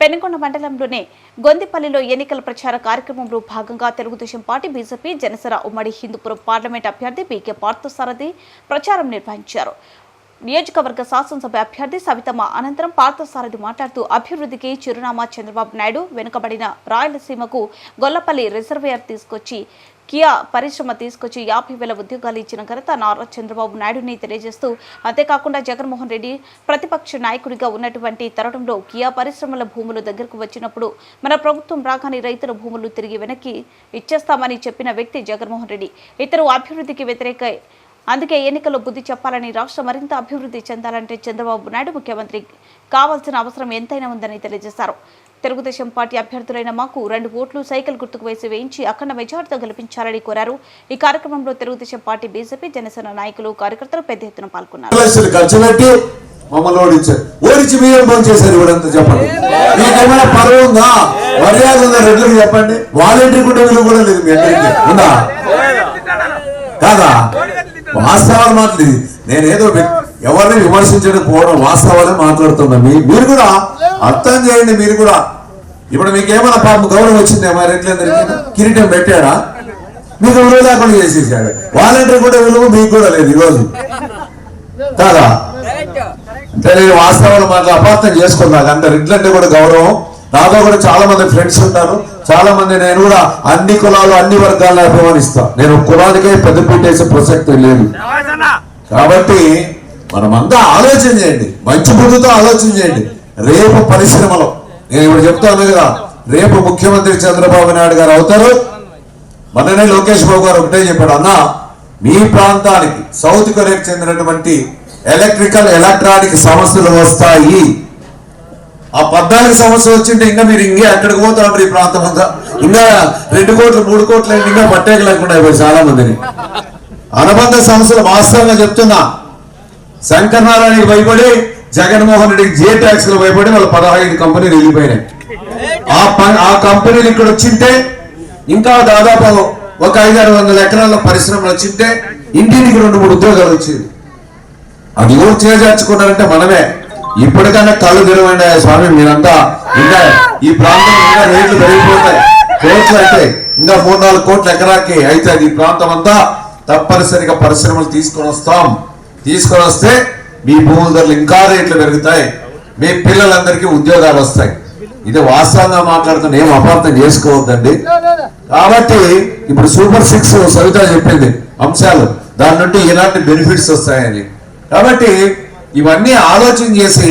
పెనుకొండ మండలంలోని గొందిపల్లిలో ఎన్నికల ప్రచార కార్యక్రమంలో భాగంగా తెలుగుదేశం పార్టీ బీజేపీ జనసేన ఉమ్మడి హిందూపురం పార్లమెంట్ అభ్యర్థి పీకే పార్థసారథి ప్రచారం నిర్వహించారు. నియోజకవర్గ శాసనసభ అభ్యర్థి సవితమ్మ అనంతరం పార్థసారథి మాట్లాడుతూ అభివృద్ధికి చిరునామా చంద్రబాబు నాయుడు వెనుకబడిన రాయలసీమకు గొల్లపల్లి రిజర్వేయర్ తీసుకొచ్చి కియా పరిశ్రమ తీసుకొచ్చి యాభై వేల ఉద్యోగాలు ఇచ్చిన ఘనత నారా చంద్రబాబు నాయుడుని తెలియజేస్తూ అంతేకాకుండా జగన్మోహన్ రెడ్డి ప్రతిపక్ష నాయకుడిగా ఉన్నటువంటి తరుణంలో కియా పరిశ్రమల భూములు దగ్గరకు వచ్చినప్పుడు మన ప్రభుత్వం రాగానే రైతుల భూములు తిరిగి వెనక్కి ఇచ్చేస్తామని చెప్పిన వ్యక్తి జగన్మోహన్ రెడ్డి. ఇతరు అభివృద్ధికి వ్యతిరేక అందుకే ఎన్నికల్లో బుద్ధి చెప్పాలని రాష్ట్రం మరింత అభివృద్ధి చెందాలంటే చంద్రబాబు నాయుడు ముఖ్యమంత్రి కావాల్సిన అవసరం ఎంతైనా ఉందని తెలియజేశారు. తెలుగుదేశం పార్టీ అభ్యర్థులైన మాకు రెండు ఓట్లు సైకిల్ గుర్తుకు వేసి వేయించి అఖండ మెజార్టీతో గెలిపించాలని కోరారు. ఈ కార్యక్రమంలో తెలుగుదేశం పార్టీ బీజేపీ జనసేన నాయకులు కార్యకర్తలు పెద్ద ఎత్తున పాల్గొన్నారు. మమ్మల్ని ఓడించారు. ఓడించి మీరేం పని చేశారు ఇవిడంతా చెప్పండి. మీకేమైనా ఉందా? మర్యాద ఉందా? రెడ్లకు చెప్పండి. వాలంటీర్ కూడా విలువ కూడా లేదు మీ అందరికీ. ఉందా? కాదా? వాస్తవాలు మాట్లాడి. నేనేదో ఎవరిని విమర్శించడం పోవడం వాస్తవాలే మాట్లాడుతున్నా. మీ మీరు కూడా అర్థం చేయండి మీరు కూడా. ఇప్పుడు మీకు ఏమైనా పాపం గౌరవం వచ్చిందే మరి కిరీటం పెట్టాడా? మీకు విలువ లేకుండా చేసేసాడు. వాలంటీర్ కూడా విలువ మీకు కూడా లేదు ఈరోజు. కాదా? అంటే నేను వాస్తవాలు మాటలు అపార్థం చేసుకున్నాను అంత రెడ్లంటే కూడా గౌరవం. నాతో కూడా చాలా మంది ఫ్రెండ్స్ ఉంటారు. చాలా మంది నేను కూడా అన్ని కులాలు అన్ని వర్గాలను అభిమానిస్తా. నేను కులానికే పెద్దపీట వేసే ప్రసక్తి లేదు. కాబట్టి మనమంతా ఆలోచన చేయండి. మంచి బుద్ధితో ఆలోచన చేయండి. రేపు పరిశ్రమలో నేను ఇప్పుడు చెప్తాను కదా రేపు ముఖ్యమంత్రి చంద్రబాబు నాయుడు గారు అవుతారు. మొన్ననే లోకేష్ బాబు గారు ఒకటే చెప్పాడు అన్న మీ ప్రాంతానికి సౌత్ కొరియాకు చెందినటువంటి ఎలక్ట్రికల్ ఎలక్ట్రానిక్ సమస్యలు వస్తాయి. ఆ పద్నాలుగు సంవత్సరాలు వచ్చింటే ఇంకా మీరు ఇంకా ఎక్కడికి పోతారు ఈ ప్రాంతం అంతా? ఇంకా రెండు కోట్లు మూడు కోట్లు ఇంకా పట్టేక లేకుండా అయిపోయి చాలా మందిని అనుబంధ సంస్థలు వాస్తవంగా చెప్తున్నా. శంకర్ నారాయణకి భయపడి జగన్మోహన్ రెడ్డికి జే ట్యాక్స్లో భయపడి వాళ్ళ పదహైదు కంపెనీలు వెళ్ళిపోయినాయి. ఆ ఆ కంపెనీలు ఇక్కడ వచ్చింటే ఇంకా దాదాపు ఒక ఐదారు వందల ఎకరాల పరిశ్రమలు వచ్చింటే ఇంటికి రెండు మూడు ఉద్యోగాలు వచ్చింది అది ఎవరు చేజార్చుకున్నారంటే మనమే. ఇప్పటికన్నా కళ్ళు తెరవండి స్వామి మీరంతా ఇంకా ఈ ప్రాంతం ఇంకా రేట్లు పెరిగిపోతాయి. కోట్లు అయితే ఇంకా మూడు నాలుగు కోట్ల ఎకరాకి అయితే ఈ ప్రాంతం అంతా తప్పనిసరిగా పరిశ్రమలు తీసుకొని వస్తాం. తీసుకొని వస్తే మీ భూముల ధరలు ఇంకా రేట్లు పెరుగుతాయి. మీ పిల్లలందరికీ ఉద్యోగాలు వస్తాయి. ఇది వాస్తవంగా మాట్లాడుతున్న ఏం అపార్థం చేసుకోవద్దండి. కాబట్టి ఇప్పుడు సూపర్ సిక్స్ సవిత చెప్పింది అంశాలు. దాని నుండి ఎలాంటి బెనిఫిట్స్ వస్తాయని. కాబట్టి ఇవన్నీ ఆలోచన చేసి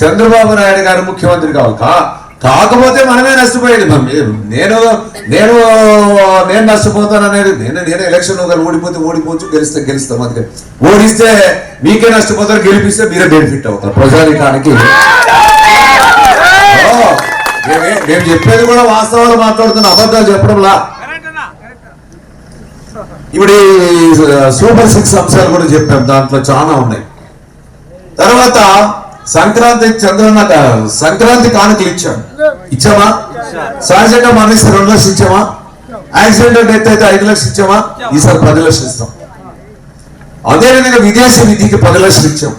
చంద్రబాబు నాయుడు గారు ముఖ్యమంత్రి కావాలి కా- కాకపోతే మనమే నష్టపోయేది. నేను నేను నేను నష్టపోతాను అనేది నేను నేను ఎలక్షన్ ఒకరు ఓడిపోతే ఓడిపోవచ్చు గెలిస్తే గెలుస్తాం అందుకే. ఓడిస్తే మీకే నష్టపోతారు గెలిపిస్తే మీరే బెనిఫిట్ అవుతారు ప్రజానికానికి. మేము చెప్పేది కూడా వాస్తవాలు మాట్లాడుతున్న అబద్ధాలు చెప్పడంలా. ఇప్పుడు సూపర్ సిక్స్ అంశాలు కూడా చెప్పాం దాంట్లో చాలా ఉన్నాయి. తర్వాత సంక్రాంతి చంద్రన్న సంక్రాంతి కానుకలు ఇచ్చాం ఇచ్చామా? సహజంగా మరణిస్తే రెండు లక్షలు ఇచ్చామా? యాక్సిడెంట్ డెత్ అయితే ఐదు లక్షలు ఇచ్చామా? ఈసారి పది లక్షలు ఇస్తాం. అదేవిధంగా విదేశీ విధికి పది లక్షలు ఇచ్చాం.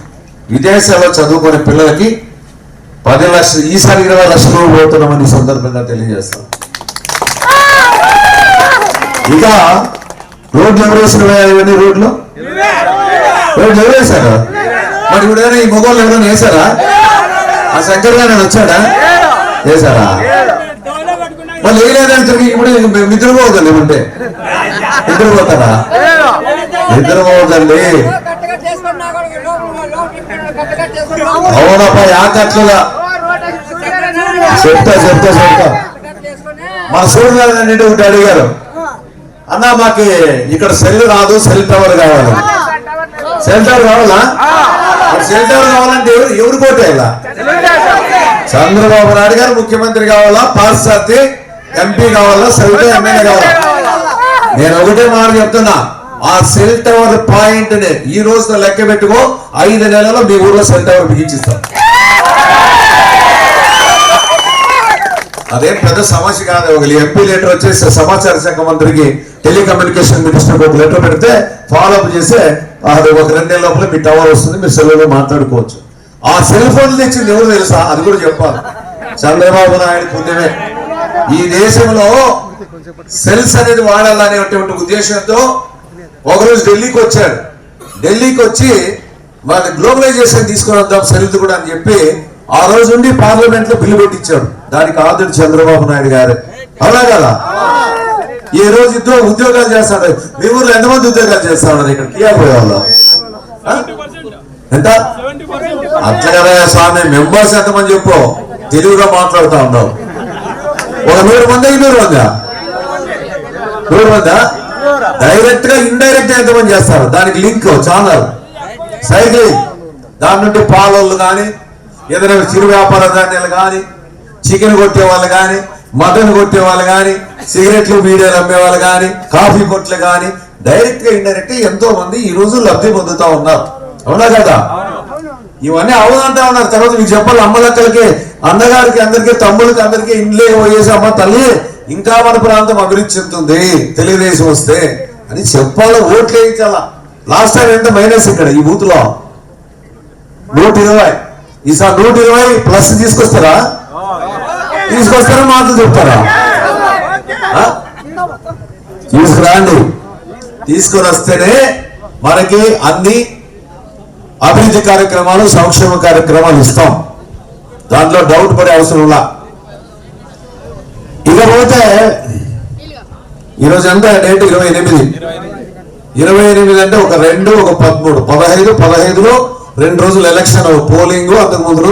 విదేశాల్లో చదువుకునే పిల్లలకి పది లక్షలు ఈసారి ఇరవై లక్షలు పోతున్నామని సందర్భంగా తెలియజేస్తాం. ఇక రోడ్లు ఎవరు వేసిన రోడ్లు రోడ్లు ఎవరు వేశారు? మరి ఇప్పుడు ఏమైనా ఈ మొగోళ్ళు ఎవరైనా వేశారా? ఆ శంకర్ గారు వచ్చాడా? వేశారా? మళ్ళీ వేయలేదని తిరిగి ఇప్పుడు నిద్రపోవద్దండి ఏమంటే నిద్రపోతారా? నిద్రపోవద్దండి అవునప్ప యాకట్ల చెప్తా చెప్తా చెప్తా. మన సూర్యనారాయణ రెడ్డి ఒకటి అడిగారు. అన్న మాకు ఇక్కడ సెల్ రాదు సెల్ టవర్ కావాలి. సెల్ టవర్ కావాలా? మరి సెల్ టవర్ కావాలంటే ఎవరు ఎవరు కోటేయాలా చంద్రబాబు నాయుడు గారు ముఖ్యమంత్రి కావాలా? పాశ్చాత్య ఎంపీ కావాలా? సవిత ఎమ్మెల్యే కావాలా? నేను ఒకటే మాట చెప్తున్నా. ఆ సెల్ టవర్ పాయింట్ని ఈ రోజున లెక్క పెట్టుకో. ఐదు నెలలో మీ ఊర్లో సెల్ టవర్ బిగించిస్తాం. అదేం పెద్ద సమస్య కాదు. ఒక ఎంపీ లెటర్ వచ్చేసి సమాచార శాఖ మంత్రికి టెలికమ్యూనికేషన్ మినిస్టర్ ఒక లెటర్ పెడితే ఫాలోఅప్ చేస్తే అది ఒక రెండు నెలల లోపల మీ టవర్ వస్తుంది మీరు సెల్ మాట్లాడుకోవచ్చు. ఆ సెల్ ఫోన్ తెచ్చింది ఎవరు తెలుసా? అది కూడా చెప్పాలి. చంద్రబాబు నాయుడు పుణ్యమే. ఈ దేశంలో సెల్స్ అనేది వాడాలనేటువంటి ఉద్దేశంతో ఒకరోజు ఢిల్లీకి వచ్చాడు. ఢిల్లీకి వచ్చి వాళ్ళ గ్లోబలైజేషన్ తీసుకుని వద్దాం సెల్స్ కూడా అని చెప్పి ఆ రోజు నుండి పార్లమెంట్లో బిల్లు పెట్టించాడు. దానికి ఆదుడు చంద్రబాబు నాయుడు గారు. అవునా కదా? ఈ రోజు ఇద్దరు ఉద్యోగాలు చేస్తాడు? మీ ఊర్లో ఎంతమంది ఉద్యోగాలు చేస్తా ఉన్నారు ఇక్కడ? కియా పోయేవాళ్ళు? ఎంత? అట్లా కదా స్వామి మెంబర్స్ ఎంతమంది చెప్పు? తెలుగులో మాట్లాడుతూ ఉన్నావు. ఒక నూరు మంది నూరు మందా? నూరు మందా? డైరెక్ట్గా ఇండైరెక్ట్గా ఎంతమంది చేస్తారు? దానికి లింక్ ఛానల్. సైక్లింగ్ దాని నుండి పాలోళ్ళు కానీ ఏదైనా చిరు వ్యాపార ధాన్యాలు కానీ చికెన్ కొట్టే వాళ్ళు కానీ మటన్ కొట్టే వాళ్ళు కానీ సిగరెట్లు బీడీలు అమ్మే వాళ్ళు కానీ కాఫీ కొట్లు కానీ డైరెక్ట్గా ఇండైరెక్ట్ ఎంతో మంది ఈ రోజు లబ్ధి పొందుతా ఉన్నారు. అవునా కదా? ఇవన్నీ అవునంటా ఉన్నారు. తర్వాత మీకు చెప్పాలి అమ్మలక్కలకి అన్నగారికి అందరికీ తమ్ముళ్ళకి అందరికీ ఇండ్లే పోయేసి అమ్మ తల్లి ఇంకా మన ప్రాంతం అభివృద్ధి చెందుతుంది తెలుగుదేశం వస్తే అని చెప్పాలి ఓట్లు వేయించాలా. లాస్ట్ టైం ఎంత మైనస్ ఇక్కడ ఈ బూత్లో నూట ఇరవై. ఈసారి నూట ఇరవై ప్లస్ తీసుకొస్తారా? తీసుకొస్తారా మాటలు చెప్తారా? తీసుకురాండి. తీసుకొని వస్తేనే మనకి అన్ని అభివృద్ధి కార్యక్రమాలు సంక్షేమ కార్యక్రమాలు ఇస్తాం. దాంట్లో డౌట్ పడే అవసరం ఉన్నా ఇకపోతే ఈరోజు ఎంత? డేట్ ఇరవై ఎనిమిది. ఇరవై ఎనిమిది అంటే ఒక రెండు ఒక పదమూడు. పదహైదు పదహైదులో రెండు రోజులు ఎలక్షన్ పోలింగ్ అంతకు ముందు